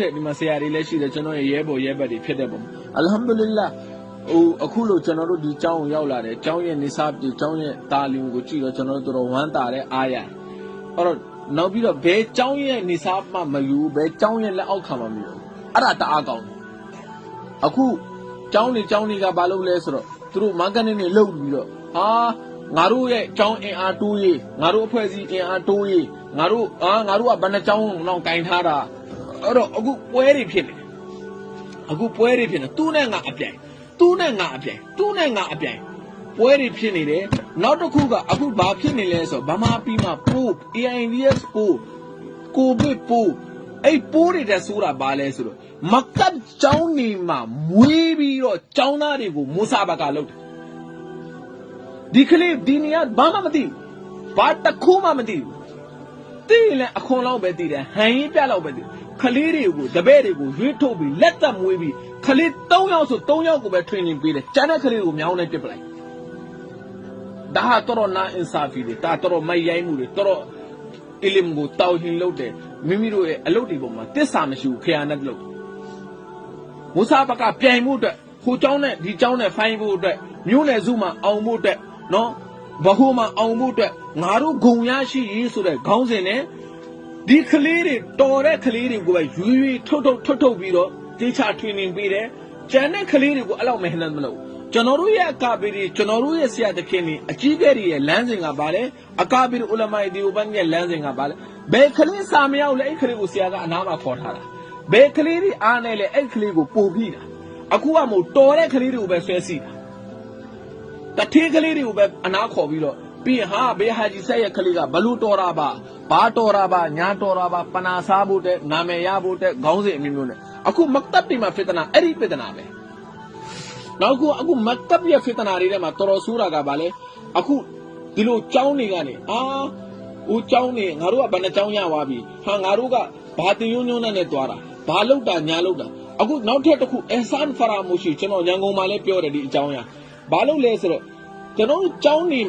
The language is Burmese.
တဲ့ဒီမှာဆရာတွေလည်းရှိတယ်ကျွန်တော်ရဲ့ရဲဘော်ရဲဘက်တွေဖြစ်တဲ့ပုံအလ်ဟမ်ဒူလ illah ဟိုအခုလို့ကျွန်တော်တို့ဒီကျောင်းကိုရောက်လာတယ်ကျောင်းရဲ့နေစာပြည်ကျောင်းရဲ့တာလီကိုကြည့်တော့ကျွန်တော်တို့တော်တော်ဝမ်းသာတဲ့အားရအဲ့တော့နောက်ပြီးတော့ဘဲကျောင်းရဲ့နေစာမှမယူဘဲကျောင်းရဲ့လက်အောက်ခံမှမယူအဲ့ဒါတအားကောင်းတယ်အခုကျောင်းနေကျောင်းတွေကဘာလုပ်လဲဆိုတော့သူတို့မာကနေနေလှုပ်ပြီးတော့ဟာငါတို့ရဲ့ကျောင်းအင်အားတိုးရေးငါတို့အဖွဲ့အစည်းအင်အားတိုးရေးငါတို့အာငါတို့ကဘယ်နှကျောင်းတော့ကင်ထားတာ အဲ့တော့အခုပွဲတွေဖြစ်နေအခုပွဲတွေဖြစ်နေသူနဲ့ငါအပြိုင်သူနဲ့ငါအပြိုင်သူနဲ့ငါအပြိုင်ပွဲတွေဖြစ်နေတယ်နောက်တစ်ခုကအခုဘာဖြစ်နေလဲဆိုတော့ဗမာပြည်မှာပို့ AIDS ပို့ကိုဗစ်ပို့အဲ့ပိုးတွေတက်ဆိုတာဘာလဲဆိုတော့မကတ်ကျောင်းနေမှာမွေးပြီးတော့ကျောင်းသားတွေကိုမူစာဘကလုပ်တယ်ဒီကလေးဒီနေရာဘာမှမသိဘူးဘာတစ်ခုမှမသိဘူးသိရင်လည်းအခွန်လောက်ပဲသိတယ်ဟန်ရင်ပြလောက်ပဲသိတယ် ခလေးတွေကိုတပည့်တွေကိုရွေးထုတ်ပြီးလက်သက်မွေးပြီးခလေး3ယောက်ဆို3ယောက်ကိုပဲ training ပေးတယ်ကျန်တဲ့ခလေးတွေကိုမြောင်းနေပြစ်ပလိုက်ဒါဟာတော်တော်နာအင်ဆာဖီတွေဒါတော်တော်မိုက်ရိုင်းမှုတွေတော်တော်အီလင်ကိုတောက်ဟင်လုပ်တယ်မိမိတို့ရဲ့အလုပ်တွေပေါ်မှာတစ္ဆာမရှိဘူးခရနဲ့လုပ်မူစာဘကပြိုင်မှုအတွက်ဟိုเจ้าနဲ့ဒီเจ้าနဲ့ဖိုင်းဖို့အတွက်မျိုးနယ်စုမှာအောင်ဖို့အတွက်နော်ဘဟုမှာအောင်ဖို့အတွက်ငါတို့ဂုံရရှိရေးဆိုတဲ့ခေါင်းစဉ်နဲ့ ဒီကလေးတွေတော်တဲ့ကလေးတွေကိုပဲရွေရွေထုတ်ထုတ်ထုတ်ထုတ်ပြီးတော့တေချာ training ပေးတယ်။ကျန်တဲ့ကလေးတွေကိုအဲ့လောက်မဟန်မလုပ်ဘူး။ကျွန်တော်တို့ရဲ့အကာပီတွေကျွန်တော်တို့ရဲ့ဆရာသခင်တွေအကြီးကဲတွေရဲ့လမ်းစဉ်ကပါလေအကာပီဥလမိုင်ဒီဥပန်ရဲ့လမ်းစဉ်ကပါလေဘယ်ကလေးစာမရောက်လဲအဲ့ကလေးကိုဆရာကအနားမှာခေါ်ထားတာဘယ်ကလေးတွေအားနေလဲအဲ့ကလေးကိုပို့ပြီးတာအခုကမို့တော်တဲ့ကလေးတွေကိုပဲဆွဲစီတာတထေးကလေးတွေကိုပဲအနာခေါ်ပြီးတော့ ပြီးရင်ဟာဘေးဟာကြီးဆက်ရဲ့ကလေးကဘလူတော်တာပါဘာတော်တာပါညာတော်တာပါပနာစားဖို့တဲ့နာမည်ရဖို့တဲ့ခေါင်းစဉ်အမျိုးမျိုးနဲ့အခုမကတပ်တွေမှာဖစ်တနာအဲ့ဒီဖစ်တနာပဲနောက်ခုအခုမကတပ်ရဲ့ဖစ်တနာတွေထဲမှာတော်တော်ဆိုးတာကဘာလဲအခုဒီလိုကြောင်းတွေကနေအာဟိုကြောင်းနေငါတို့ကဘယ်နှကြောင်းရသွားပြီဟာငါတို့ကဘာတင်ယုံညုံနဲ့နဲ့သွားတာဘာလောက်တာညာလောက်တာအခုနောက်ထပ်တစ်ခုအဆန်ဖရာမိုရှိကျွန်တော်ရန်ကုန်မှာလည်းပြောတယ်ဒီအကြောင်းအရာဘာလို့လဲဆိုတော့ကျွန်တော်တို့ကြောင်းနေ